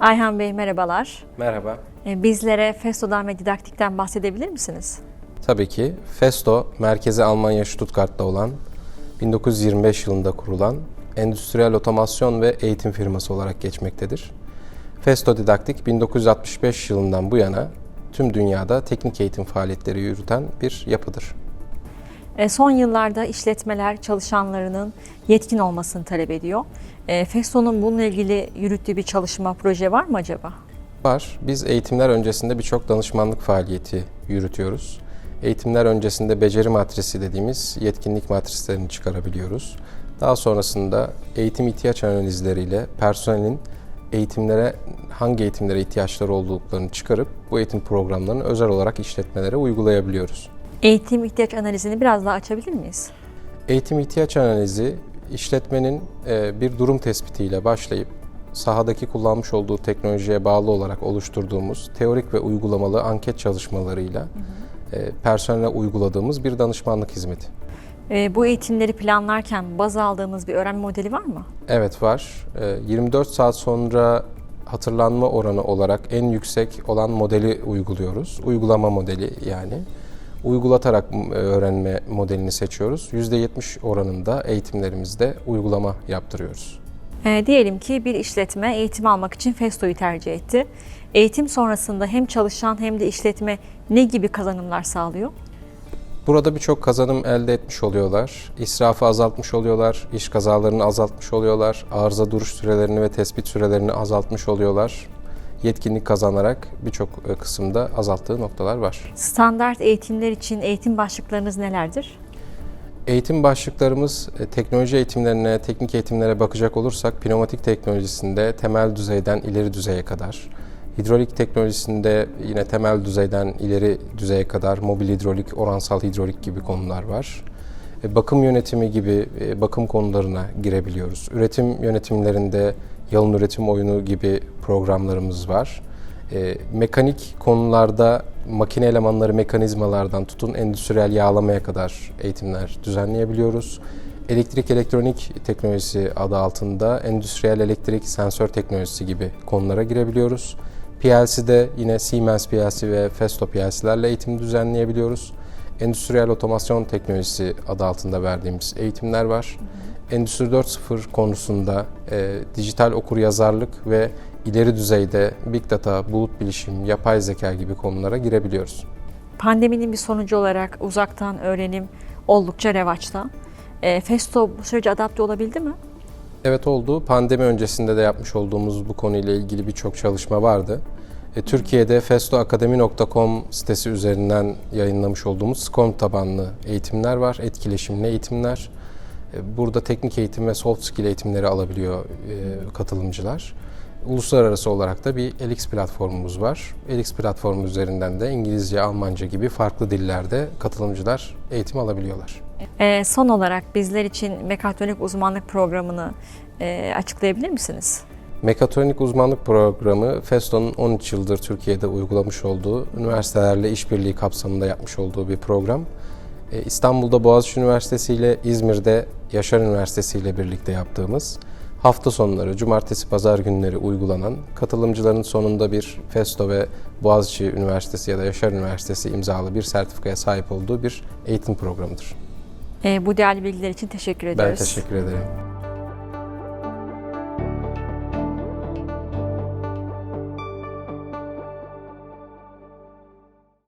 Ayhan Bey merhabalar. Merhaba. Ee, Bizlere Festo'dan ve didaktikten bahsedebilir misiniz? Tabii ki Festo, merkezi Almanya Stuttgart'ta olan 1925 yılında kurulan endüstriyel otomasyon ve eğitim firması olarak geçmektedir. Festo Didaktik 1965 yılından bu yana tüm dünyada teknik eğitim faaliyetleri yürüten bir yapıdır. Ee, Son yıllarda işletmeler çalışanlarının yetkin olmasını talep ediyor. Ee, Festo'nun bununla ilgili yürüttüğü bir çalışma, proje var mı acaba? Var. Biz eğitimler öncesinde birçok danışmanlık faaliyeti yürütüyoruz. Eğitimler öncesinde beceri matrisi dediğimiz yetkinlik matrislerini çıkarabiliyoruz. Daha sonrasında eğitim ihtiyaç analizleriyle personelin eğitimlere hangi eğitimlere ihtiyaçları olduklarını çıkarıp bu eğitim programlarını özel olarak işletmelere uygulayabiliyoruz. Eğitim ihtiyaç analizini biraz daha açabilir miyiz? Eğitim ihtiyaç analizi işletmenin e, bir durum tespitiyle başlayıp sahadaki kullanmış olduğu teknolojiye bağlı olarak oluşturduğumuz teorik ve uygulamalı anket çalışmalarıyla e, personele uyguladığımız bir danışmanlık hizmeti. Ee, Bu eğitimleri planlarken baz aldığımız bir öğrenme modeli var mı? Evet var. E, 24 saat sonra hatırlanma oranı olarak en yüksek olan modeli uyguluyoruz. Uygulama modeli yani. Uygulatarak e, öğrenme modelini seçiyoruz. %70 oranında eğitimlerimizde uygulama yaptırıyoruz. Ee, diyelim ki bir işletme eğitim almak için Festo'yu tercih etti. Eğitim sonrasında hem çalışan hem de işletme ne gibi kazanımlar sağlıyor? Burada birçok kazanım elde etmiş oluyorlar. İsrafı azaltmış oluyorlar, iş kazalarını azaltmış oluyorlar, arıza duruş sürelerini ve tespit sürelerini azaltmış oluyorlar. Yetkinlik kazanarak birçok e, kısımda azalttığı noktalar var. Standart eğitimler için eğitim başlıklarınız nelerdir? Eğitim başlıklarımız e, teknoloji eğitimlerine, teknik eğitimlere bakacak olursak pneumatik teknolojisinde temel düzeyden ileri düzeye kadar, hidrolik teknolojisinde yine temel düzeyden ileri düzeye kadar mobil hidrolik, oransal hidrolik gibi konular var. E, Bakım yönetimi gibi bakım konularına girebiliyoruz. Üretim yönetimlerinde yalın üretim oyunu gibi programlarımız var. E, mekanik konularda makine elemanları mekanizmalardan tutun endüstriyel yağlamaya kadar eğitimler düzenleyebiliyoruz. Elektrik elektronik teknolojisi adı altında endüstriyel elektrik sensör teknolojisi gibi konulara girebiliyoruz. PLC'de yine Siemens PLC ve Festo PLC'lerle eğitim düzenleyebiliyoruz. Endüstriyel otomasyon teknolojisi adı altında verdiğimiz eğitimler var. Endüstri 4.0 konusunda e, dijital okur yazarlık ve ileri düzeyde big data, bulut bilişim, yapay zeka gibi konulara girebiliyoruz. Pandeminin bir sonucu olarak uzaktan öğrenim oldukça revaçta. E, Festo bu sürece adapte olabildi mi? Evet oldu. Pandemi öncesinde de yapmış olduğumuz bu konuyla ilgili birçok çalışma vardı. E, Türkiye'de festoakademi.com sitesi üzerinden yayınlamış olduğumuz SCORM tabanlı eğitimler var. Etkileşimli eğitimler. E, burada teknik eğitim ve soft skill eğitimleri alabiliyor e, katılımcılar. Uluslararası olarak da bir Elix platformumuz var. Elix platformu üzerinden de İngilizce, Almanca gibi farklı dillerde katılımcılar eğitim alabiliyorlar. E, son olarak bizler için mekatronik uzmanlık programını e, açıklayabilir misiniz? Mekatronik uzmanlık programı Festo'nun 13 yıldır Türkiye'de uygulamış olduğu, üniversitelerle işbirliği kapsamında yapmış olduğu bir program. E, İstanbul'da Boğaziçi Üniversitesi ile İzmir'de Yaşar Üniversitesi ile birlikte yaptığımız hafta sonları, cumartesi, pazar günleri uygulanan, katılımcıların sonunda bir Festo ve Boğaziçi Üniversitesi ya da Yaşar Üniversitesi imzalı bir sertifikaya sahip olduğu bir eğitim programıdır. E, bu değerli bilgiler için teşekkür ediyoruz. Ben teşekkür ederim.